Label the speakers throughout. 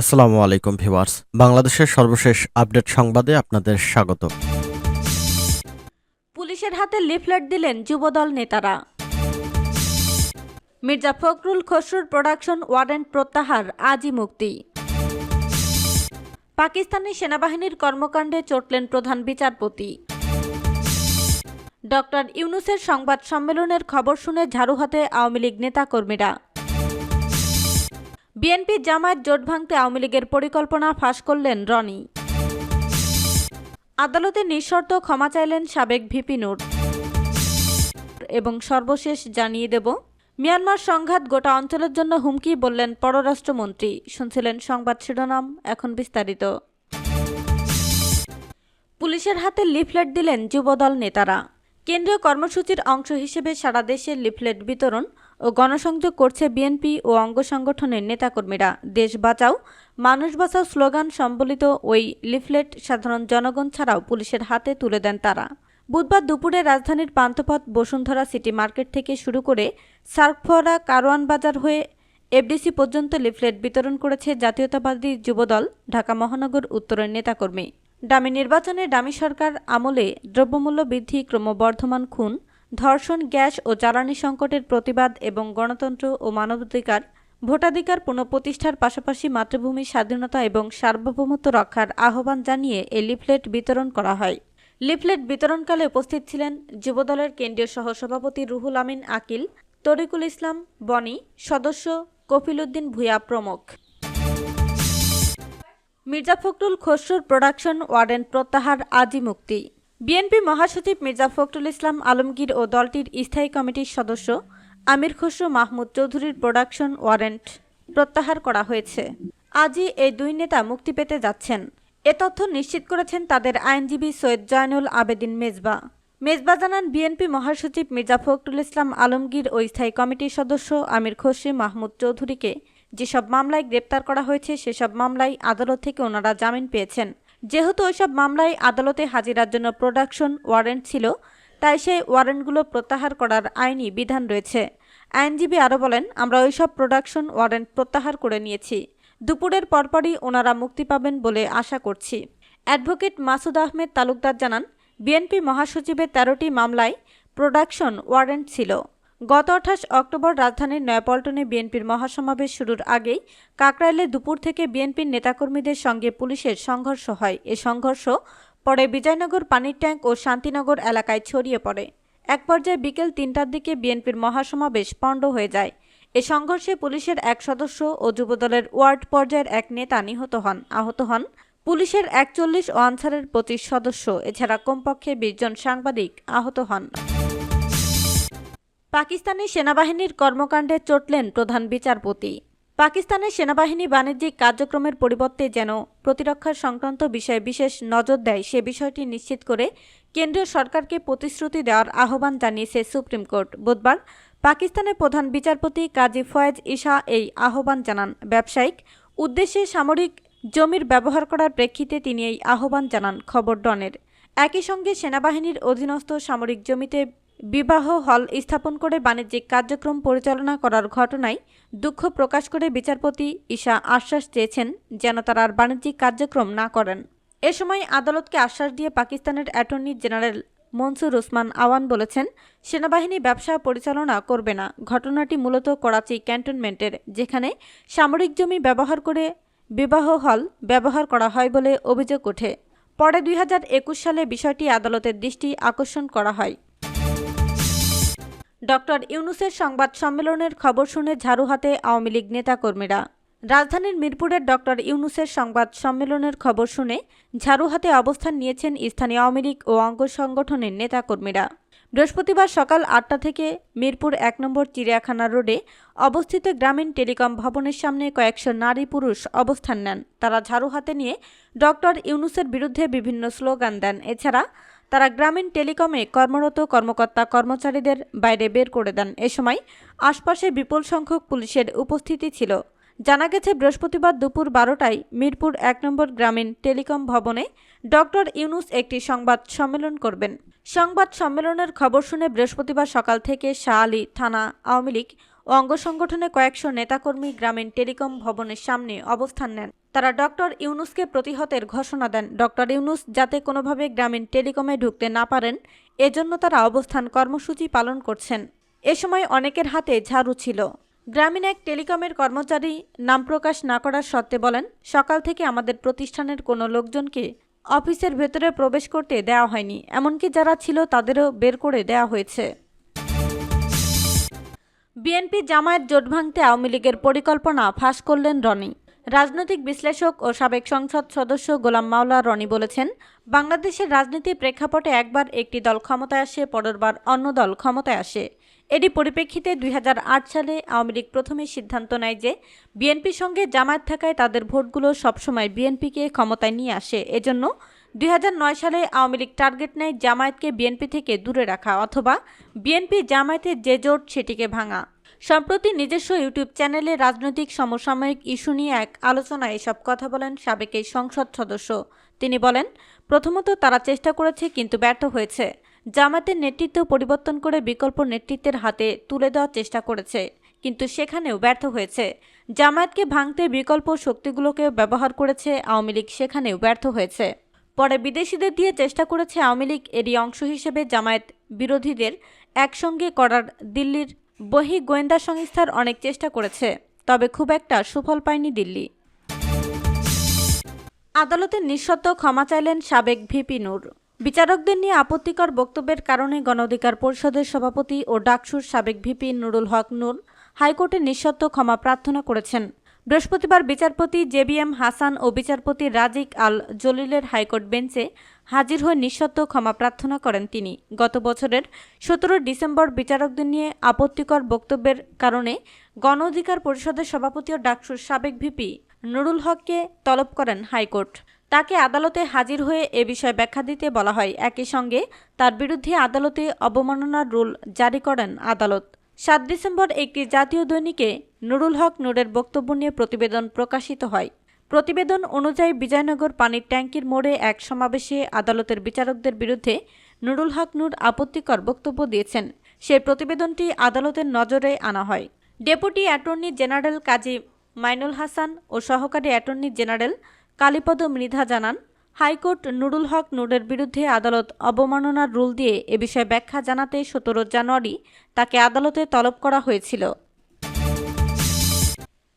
Speaker 1: আসসালামু আলাইকুম ভিউয়ার্স। বাংলাদেশের সর্বশেষ আপডেট সংবাদে আপনাদের স্বাগত।
Speaker 2: পুলিশের হাতে লিফলেট দিলেন যুবদল নেতারা। মির্জা ফখরুল খসরুর প্রোডাকশন ওয়ারেন্ট প্রত্যাহার, আজই মুক্তি। পাকিস্তানি সেনাবাহিনীর কর্মকাণ্ডে চটলেন প্রধান বিচারপতি। ডক্টর ইউনুসের সংবাদ সম্মেলনের খবর শুনে ঝাড়ু হাতে আওয়ামী লীগ নেতাকর্মীরা। বিএনপি জামায়াত জোট ভাঙতে আওয়ামী লীগের পরিকল্পনা ফাঁস করলেন রনি। আদালতে নিঃশর্ত ক্ষমা চাইলেন সাবেক ভিপি নূর। এবং সর্বশেষ জানিয়ে দেব, মিয়ানমার সংঘাত গোটা অঞ্চলের জন্য হুমকি বললেন পররাষ্ট্রমন্ত্রী। শুনছিলেন সংবাদ শিরোনাম, এখন বিস্তারিত। পুলিশের হাতে লিফলেট দিলেন যুবদল নেতারা। কেন্দ্রীয় কর্মসূচির অংশ হিসেবে সারা দেশে লিফলেট বিতরণ ও গণসংযোগ করছে বিএনপি ও অঙ্গ সংগঠনের নেতাকর্মীরা। দেশ বাঁচাও, মানুষ বাঁচাও স্লোগান সম্বলিত ওই লিফলেট সাধারণ জনগণ ছাড়াও পুলিশের হাতে তুলে দেন তারা। বুধবার দুপুরে রাজধানীর পান্থপথ বসুন্ধরা সিটি মার্কেট থেকে শুরু করে সার্কফোয়ারা কারওয়ান বাজার হয়ে এফডিসি পর্যন্ত লিফলেট বিতরণ করেছে জাতীয়তাবাদী যুবদল, ঢাকা মহানগর উত্তরের নেতাকর্মী। ডামি নির্বাচনে ডামি সরকার আমলে দ্রব্যমূল্য বৃদ্ধি ক্রমবর্ধমান খুন ধর্ষণ, গ্যাস ও জ্বালানি সংকটের প্রতিবাদ এবং গণতন্ত্র ও মানবাধিকার ভোটাধিকার পুনঃপ্রতিষ্ঠার পাশাপাশি মাতৃভূমির স্বাধীনতা এবং সার্বভৌমত্ব রক্ষার আহ্বান জানিয়ে এই লিফলেট বিতরণ করা হয়। লিফলেট বিতরণকালে উপস্থিত ছিলেন যুবদলের কেন্দ্রীয় সহসভাপতি রুহুল আমিন আকিল, তরিকুল ইসলাম, বনি, সদস্য কফিল উদ্দিন ভূয়া প্রমুখ। মির্জা ফখরুল খসরুর প্রোডাকশন ওয়ারেন্ট প্রত্যাহার আজই মুক্তি বিএনপি মহাসচিব মির্জা ফখরুল ইসলাম আলমগীর ও দলটির স্থায়ী কমিটির সদস্য আমির খসরু মাহমুদ চৌধুরীর প্রোডাকশন ওয়ারেন্ট প্রত্যাহার করা হয়েছে। আজই এই দুই নেতা মুক্তি পেতে যাচ্ছেন। এ তথ্য নিশ্চিত করেছেন তাদের আইনজীবী সৈয়দ জয়নুল আবেদিন মেজবা। মেজবা জানান, বিএনপি মহাসচিব মির্জা ফখরুল ইসলাম আলমগীর ও স্থায়ী কমিটির সদস্য আমির খসরু মাহমুদ চৌধুরীকে যেসব মামলায় গ্রেপ্তার করা হয়েছে, সেসব মামলায় আদালত থেকে ওনারা জামিন পেয়েছেন। যেহেতু ওইসব মামলায় আদালতে হাজিরার জন্য প্রোডাকশন ওয়ারেন্ট ছিল, তাই সেই ওয়ারেন্টগুলো প্রত্যাহার করার আইনি বিধান রয়েছে। আইনজীবী আরও বলেন, আমরা ওইসব প্রোডাকশন ওয়ারেন্ট প্রত্যাহার করে নিয়েছি। দুপুরের পরপরই ওনারা মুক্তি পাবেন বলে আশা করছি। অ্যাডভোকেট মাসুদ আহমেদ তালুকদার জানান, বিএনপি মহাসচিবের তেরোটি মামলায় প্রোডাকশন ওয়ারেন্ট ছিল। গত আঠাশ অক্টোবর রাজধানীর নয়াপল্টনে বিএনপির মহাসমাবেশ শুরুর আগেই কাকরাইলে দুপুর থেকে বিএনপির নেতাকর্মীদের সঙ্গে পুলিশের সংঘর্ষ হয়। এ সংঘর্ষ পরে বিজয়নগর পানির ট্যাঙ্ক ও শান্তিনগর এলাকায় ছড়িয়ে পড়ে। এক পর্যায়ে বিকেল তিনটার দিকে বিএনপির মহাসমাবেশ পণ্ড হয়ে যায়। এ সংঘর্ষে পুলিশের এক সদস্য ও যুবদলের ওয়ার্ড পর্যায়ের এক নেতা নিহত হন। আহত হন পুলিশের একচল্লিশ ও আনসারের পঁচিশ সদস্য। এছাড়া কমপক্ষে বিশ জন সাংবাদিক আহত হন। পাকিস্তানি সেনাবাহিনীর কর্মকাণ্ডে চটলেন প্রধান বিচারপতি। পাকিস্তানের সেনাবাহিনী বাণিজ্যিক কার্যক্রমের পরিবর্তে যেন প্রতিরক্ষা সংক্রান্ত বিষয়ে বিশেষ নজর দেয়, সে বিষয়টি নিশ্চিত করে কেন্দ্রীয় সরকারকে প্রতিশ্রুতি দেওয়ার আহ্বান জানিয়েছে সুপ্রিম কোর্ট। বুধবার পাকিস্তানের প্রধান বিচারপতি কাজী ফয়েজ ইশা এই আহ্বান জানান। ব্যবসায়িক উদ্দেশ্যে সামরিক জমির ব্যবহার করার প্রেক্ষিতে তিনি এই আহ্বান জানান খবর ডনের। একই সঙ্গে সেনাবাহিনীর অধীনস্থ সামরিক জমিতে বিবাহ হল স্থাপন করে বাণিজ্যিক কার্যক্রম পরিচালনা করার ঘটনায় দুঃখ প্রকাশ করে বিচারপতি ঈশা আশ্বাস চেয়েছেন যেন তারা আর বাণিজ্যিক কার্যক্রম না করেন। এ সময় আদালতকে আশ্বাস দিয়ে পাকিস্তানের অ্যাটর্নি জেনারেল মনসুর ওসমান আওয়ান বলেছেন, সেনাবাহিনী ব্যবসা পরিচালনা করবে না। ঘটনাটি মূলত করাচি ক্যান্টনমেন্টের, যেখানে সামরিক জমি ব্যবহার করে বিবাহ হল ব্যবহার করা হয় বলে অভিযোগ ওঠে। পরে দুই হাজার একুশ সালে বিষয়টি আদালতের দৃষ্টি আকর্ষণ করা হয়। ডক্টর ইউনুসের সংবাদ সম্মেলনের খবর শুনে ঝাড়ু হাতে আওয়ামী লীগ নেতাকর্মীরা। রাজধানীর মিরপুরের ডক্টর ইউনুসের সংবাদ সম্মেলনের খবর শুনে ঝাড়ু হাতে অবস্থান নিয়েছেন স্থানীয় আওয়ামী লীগ ও অঙ্গ সংগঠনের নেতাকর্মীরা। বৃহস্পতিবার সকাল আটটা থেকে মিরপুর এক নম্বর চিড়িয়াখানা রোডে অবস্থিত গ্রামীণ টেলিকম ভবনের সামনে কয়েকশো নারী পুরুষ অবস্থান নেন। তারা ঝাড়ু হাতে নিয়ে ডক্টর ইউনুসের বিরুদ্ধে বিভিন্ন স্লোগান দেন। এছাড়া তারা গ্রামীণ টেলিকমে কর্মরত কর্মকর্তা কর্মচারীদের বাইরে বের করে দেন। এ সময় আশপাশে বিপুল সংখ্যক পুলিশের উপস্থিতি ছিল। জানা গেছে, বৃহস্পতিবার দুপুর বারোটায় মিরপুর এক নম্বর গ্রামীণ টেলিকম ভবনে ডক্টর ইউনুস একটি সংবাদ সম্মেলন করবেন। সংবাদ সম্মেলনের খবর শুনে বৃহস্পতিবার সকাল থেকে শাহ আলী থানা আওয়ামী লীগ অঙ্গ সংগঠনের কয়েকশো নেতাকর্মী গ্রামীণ টেলিকম ভবনের সামনে অবস্থান নেন। তারা ডক্টর ইউনুসকে প্রতিহতের ঘোষণা দেন। ডক্টর ইউনুস যাতে কোনোভাবে গ্রামীণ টেলিকমে ঢুকতে না পারেন, এজন্য তারা অবস্থান কর্মসূচি পালন করছেন। এ সময় অনেকের হাতে ঝাড়ু ছিল। গ্রামীণ এক টেলিকমের কর্মচারী নাম প্রকাশ না করার সত্ত্বে বলেন, সকাল থেকে আমাদের প্রতিষ্ঠানের কোনো লোকজনকে অফিসের ভেতরে প্রবেশ করতে দেওয়া হয়নি। এমনকি যারা ছিল তাদেরও বের করে দেওয়া হয়েছে। বিএনপি জামায়াত জোট ভাঙতে আওয়ামী লীগের পরিকল্পনা ফাঁস করলেন রনি। রাজনৈতিক বিশ্লেষক ও সাবেক সংসদ সদস্য গোলাম মাওলা রনি বলেছেন, বাংলাদেশের রাজনীতির প্রেক্ষাপটে একবার একটি দল ক্ষমতায় আসে, পরেরবার অন্য দল ক্ষমতায় আসে। এটি পরিপ্রেক্ষিতে দুই হাজার আট সালে আওয়ামী লীগ প্রথমে সিদ্ধান্ত নেয় যে, বিএনপির সঙ্গে জামায়াত থাকায় তাদের ভোটগুলো সবসময় বিএনপিকে ক্ষমতায় নিয়ে আসে। এজন্য দুই হাজার নয় সালে আওয়ামী লীগ টার্গেট নেয় জামায়াতকে বিএনপি থেকে দূরে রাখা অথবা বিএনপি জামায়াতের যে জোট সেটিকে ভাঙা। সম্প্রতি নিজস্ব ইউটিউব চ্যানেলে রাজনৈতিক সমসাময়িক ইস্যু নিয়ে এক আলোচনায় এসব কথা বলেন সাবেক এই সংসদ সদস্য। তিনি বলেন, প্রথমত তারা চেষ্টা করেছে কিন্তু ব্যর্থ হয়েছে। জামায়াতের নেতৃত্ব পরিবর্তন করে বিকল্প নেতৃত্বের হাতে তুলে দেওয়ার চেষ্টা করেছে, কিন্তু সেখানেও ব্যর্থ হয়েছে। জামায়াতকে ভাঙতে বিকল্প শক্তিগুলোকে ব্যবহার করেছে আওয়ামী লীগ, সেখানেও ব্যর্থ হয়েছে। পরে বিদেশিদের দিয়ে চেষ্টা করেছে আওয়ামী লীগ, এরই অংশ হিসেবে জামায়াত বিরোধীদের একসঙ্গে করার দিল্লির বহি গোয়েন্দা সংস্থার অনেক চেষ্টা করেছে, তবে খুব একটা সুফল পায়নি দিল্লি। আদালতের নিঃশর্ত ক্ষমা চাইলেন সাবেক ভিপি নূর। বিচারকদের নিয়ে আপত্তিকর বক্তব্যের কারণে গণঅধিকার পরিষদের সভাপতি ও ডাকসুর সাবেক ভিপি নুরুল হক নূর হাইকোর্টে নিঃশর্ত ক্ষমা প্রার্থনা করেছেন। বৃহস্পতিবার বিচারপতি জেবিএম হাসান ও বিচারপতি রাজিক আল জলিলের হাইকোর্ট বেঞ্চে হাজির হয়ে নিঃশর্ত ক্ষমা প্রার্থনা করেন তিনি। গত বছরের সতেরো ডিসেম্বর বিচারকদের নিয়ে আপত্তিকর বক্তব্যের কারণে গণ অধিকার পরিষদের সভাপতি ও ডাকসুর সাবেক ভিপি নুরুল হককে তলব করেন হাইকোর্ট। তাকে আদালতে হাজির হয়ে এ বিষয়ে ব্যাখ্যা দিতে বলা হয়। একই সঙ্গে তার বিরুদ্ধে আদালতে অবমাননার রুল জারি করেন আদালত। সাত ডিসেম্বর একটি জাতীয় দৈনিকে নুরুল হক নূরের বক্তব্য নিয়ে প্রতিবেদন প্রকাশিত হয়। প্রতিবেদন অনুযায়ী বিজয়নগর পানির ট্যাঙ্কির মোড়ে এক সমাবেশে আদালতের বিচারকদের বিরুদ্ধে নুরুল হক নূর আপত্তিকর বক্তব্য দিয়েছেন। সেই প্রতিবেদনটি আদালতের নজরে আনা হয়। Deputy attorney general Kazi Mainul Hasan ও সহকারী অ্যাটর্নি জেনারেল কালীপদ মৃধা জানান, হাইকোর্ট নুরুল হক নূরের বিরুদ্ধে আদালত অবমাননার রুল দিয়ে এ বিষয়ে ব্যাখ্যা জানাতে সতেরো জানুয়ারি তাকে আদালতে তলব করা হয়েছিল।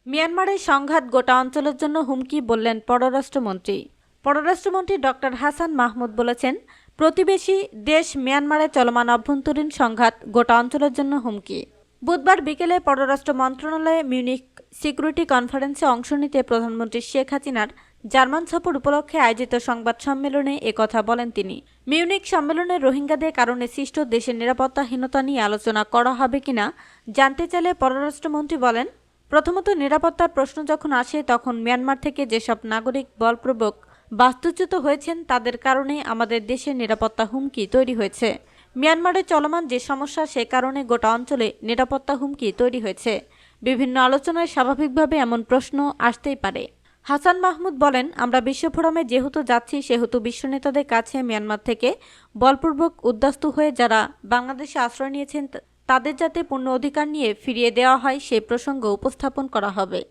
Speaker 2: মিয়ানমারের সংঘাত গোটা অঞ্চলের জন্য হুমকি বললেন পররাষ্ট্রমন্ত্রী। পররাষ্ট্রমন্ত্রী ডক্টর হাসান মাহমুদ বলেছেন, প্রতিবেশী দেশ মিয়ানমারে চলমান অভ্যন্তরীণ সংঘাত গোটা অঞ্চলের জন্য হুমকি। বুধবার বিকেলে পররাষ্ট্র মন্ত্রণালয়ে মিউনিক সিকিউরিটি কনফারেন্সে অংশ নিতে প্রধানমন্ত্রী শেখ হাসিনার জার্মান সফর উপলক্ষে আয়োজিত সংবাদ সম্মেলনে একথা বলেন তিনি। মিউনিক সম্মেলনে রোহিঙ্গাদের কারণে সৃষ্ট দেশের নিরাপত্তাহীনতা নিয়ে আলোচনা করা হবে কিনা জানতে চাইলে পররাষ্ট্রমন্ত্রী বলেন প্রথমত নিরাপত্তার প্রশ্ন যখন আসে, তখন মিয়ানমার থেকে যেসব নাগরিক বলপূর্বক বাস্তুচ্যুত হয়েছেন, তাদের কারণে আমাদের দেশের নিরাপত্তা হুমকি তৈরি হয়েছে। মিয়ানমারে চলমান যে সমস্যা, সে কারণে গোটা অঞ্চলে নিরাপত্তা হুমকি তৈরি হয়েছে। বিভিন্ন আলোচনায় স্বাভাবিকভাবে এমন প্রশ্ন আসতেই পারে। হাসান মাহমুদ বলেন, আমরা বিশ্ব ফোরামে যেহেতু যাচ্ছি, সেহেতু বিশ্ব নেতাদের কাছে মিয়ানমার থেকে বলপূর্বক উদ্বাস্তু হয়ে যারা বাংলাদেশে আশ্রয় নিয়েছেন তাদের যাতে পূর্ণ অধিকার নিয়ে ফিরিয়ে দেওয়া হয় সে প্রসঙ্গ উপস্থাপন করা হবে।